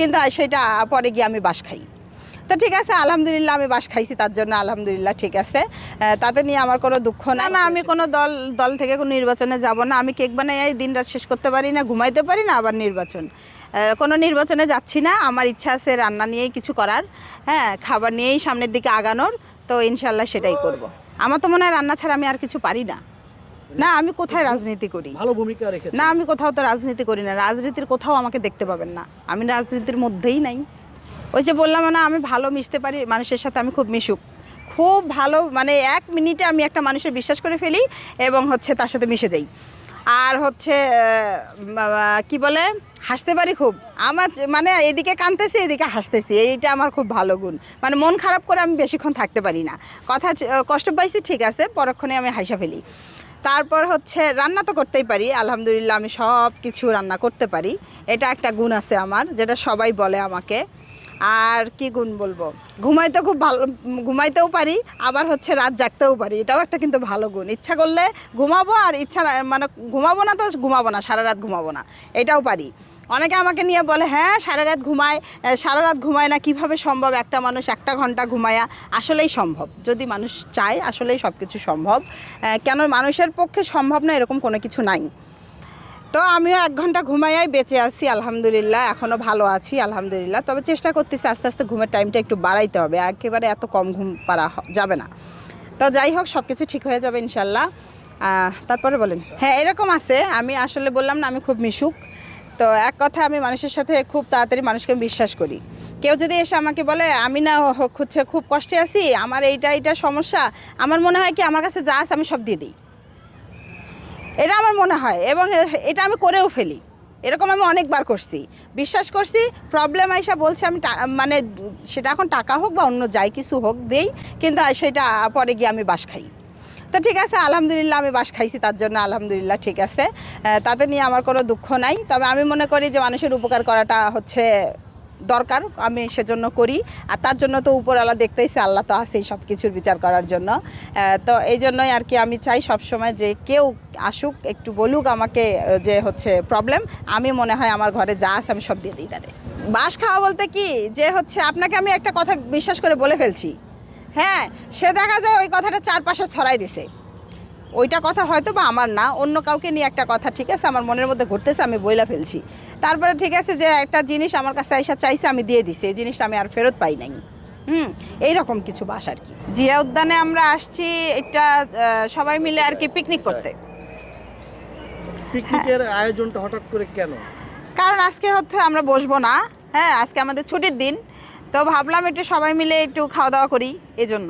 কিন্তু সেটা পরে গিয়ে আমি বাস খাই। তো ঠিক আছে, আলহামদুলিল্লাহ আমি বাস খাইছি, তার জন্য আলহামদুলিল্লাহ ঠিক আছে। তাতে নিয়ে আমার কোনো দুঃখ না না, আমি কোনো দল দল থেকে কোনো নির্বাচনে যাব না। আমি কেক বানাই দিন রাত শেষ করতে পারি না, ঘুমাইতে পারি না আবার নির্বাচন। কোনো নির্বাচনে যাচ্ছি না। আমার ইচ্ছা আছে রান্না নিয়েই কিছু করার। হ্যাঁ খাবার নিয়েই সামনের দিকে আগানোর। তো ইনশাল্লাহ সেটাই করব। আমার তো মনে হয় রান্না ছাড়া আমি আর কিছু পারি না। না আমি কোথায় রাজনীতি করি? ভালো ভূমিকা রেখেছে না আমি কোথাও তো রাজনীতি করি না। রাজনীতির কোথাও আমাকে দেখতে পাবেন না। আমি রাজনীতির মধ্যেই নাই। ওই যে বললাম না আমি ভালো মিশতে পারি মানুষের সাথে আমি খুব মিশুক। খুব ভালো মানে এক মিনিটে আমি একটা মানুষের বিশ্বাস করে ফেলি এবং হচ্ছে তার সাথে মিশে যাই। আর হচ্ছে কি বলে? হাসতে পারি খুব। আমার মানে এদিকে কানতেছি এদিকে হাসতেছি। এইটা আমার খুব ভালো গুণ। মানে মন খারাপ করে আমি বেশিক্ষণ থাকতে পারি না। কথা কষ্ট পাইছি ঠিক আছে পরক্ষণে আমি হাসা ফেলি। তারপর হচ্ছে রান্না তো করতেই পারি, আলহামদুলিল্লাহ আমি সব কিছু রান্না করতে পারি। এটা একটা গুণ আছে আমার, যেটা সবাই বলে আমাকে। আর কি গুণ বলব? ঘুমাইতে খুব ভালো, ঘুমাইতেও পারি, আবার হচ্ছে রাত জাগতেও পারি। এটাও একটা কিন্তু ভালো গুণ। ইচ্ছা করলে ঘুমাবো আর ইচ্ছা মানে ঘুমাবো না তো ঘুমাবো না, সারা রাত ঘুমাবো না। এটাও পারি। অনেকে আমাকে নিয়ে বলে হ্যাঁ সারা রাত ঘুমায় সারা রাত ঘুমায় না, কীভাবে সম্ভব একটা মানুষ একটা ঘণ্টা ঘুমায়া? আসলেই সম্ভব। যদি মানুষ চায়, আসলেই সব কিছু সম্ভব কেন মানুষের পক্ষে সম্ভব না, এরকম কোনো কিছু নাই। তো আমিও এক ঘণ্টা ঘুমাইয়াই বেঁচে আছি, আলহামদুলিল্লাহ এখনও ভালো আছি, আলহামদুলিল্লাহ। তবে চেষ্টা করতেছি, আস্তে আস্তে ঘুমের টাইমটা একটু বাড়াইতে হবে, একেবারে এত কম ঘুম পারা যাবে না। তো যাই হোক সব কিছু ঠিক হয়ে যাবে ইনশাল্লাহ। তারপরে বলেন। হ্যাঁ এরকম আছে। আমি আসলে বললাম না, আমি খুব মিশুক। তো এক কথা আমি মানুষের সাথে খুব তাড়াতাড়ি মানুষকে বিশ্বাস করি। কেউ যদি এসে আমাকে বলে, আমি না হচ্ছে খুব কষ্টে আছি, আমার এইটা এইটা সমস্যা, আমার মনে হয় কি আমার কাছে যা আছে আমি সব দিয়ে দিই। এটা আমার মনে হয় এবং এটা আমি করেও ফেলি। এরকম আমি অনেকবার করছি। বিশ্বাস করছি প্রবলেম আইসা বলছে আমি মানে সেটা এখন টাকা হোক বা অন্য যাই কিছু হোক দেই, কিন্তু সেটা পরে গিয়ে আমি বাস খাই। তো ঠিক আছে, আলহামদুলিল্লাহ আমি বাস খাইছি, তার জন্য আলহামদুলিল্লাহ ঠিক আছে। তাতে নিয়ে আমার কোনো দুঃখ নাই। তবে আমি মনে করি যে মানুষের উপকার করাটা হচ্ছে দরকার, আমি সেজন্য করি। আর তার জন্য তো উপরওয়ালা দেখতেইছে, আল্লাহ তো আছেই সব কিছুর বিচার করার জন্য। তো এই জন্যই আর কি আমি চাই সব সময় যে কেউ আসুক, একটু বলুক আমাকে যে হচ্ছে প্রবলেম আমি মনে হয় আমার ঘরে যা আছে আমি সব দিয়ে দিই তাদের। বাস খাওয়া বলতে কি? যে হচ্ছে আপনাকে আমি একটা কথা বিশ্বাস করে বলে ফেলছি। হ্যাঁ সে দেখা যায় ওই কথাটা চারপাশে ছড়াই দিছে। ওইটা কথা হয়তো বা আমার না অন্য কাউকে নিয়ে একটা কথা ঠিক আছে আমার মনের মধ্যে ঘুরতেছে আমি বইলা ফেলছি। তারপরে ঠিক আছে যে একটা জিনিস আমার কাছে আইসা চাইছে আমি দিয়ে দিছি এই জিনিসটা আমি আর ফেরত পাই নাই। হুম এইরকম কিছু বাস আর কি। জিয়া উদ্যানে আমরা আসছি এটা সবাই মিলে আর কি পিকনিক করতে। পিকনিকের আয়োজনটা হঠাৎ করে কেন? কারণ আজকে হচ্ছে আমরা বসবো না হ্যাঁ আজকে আমাদের ছুটির দিন। তো ভাবলাম একটু সবাই মিলে একটু খাওয়া দাওয়া করি এজন্য।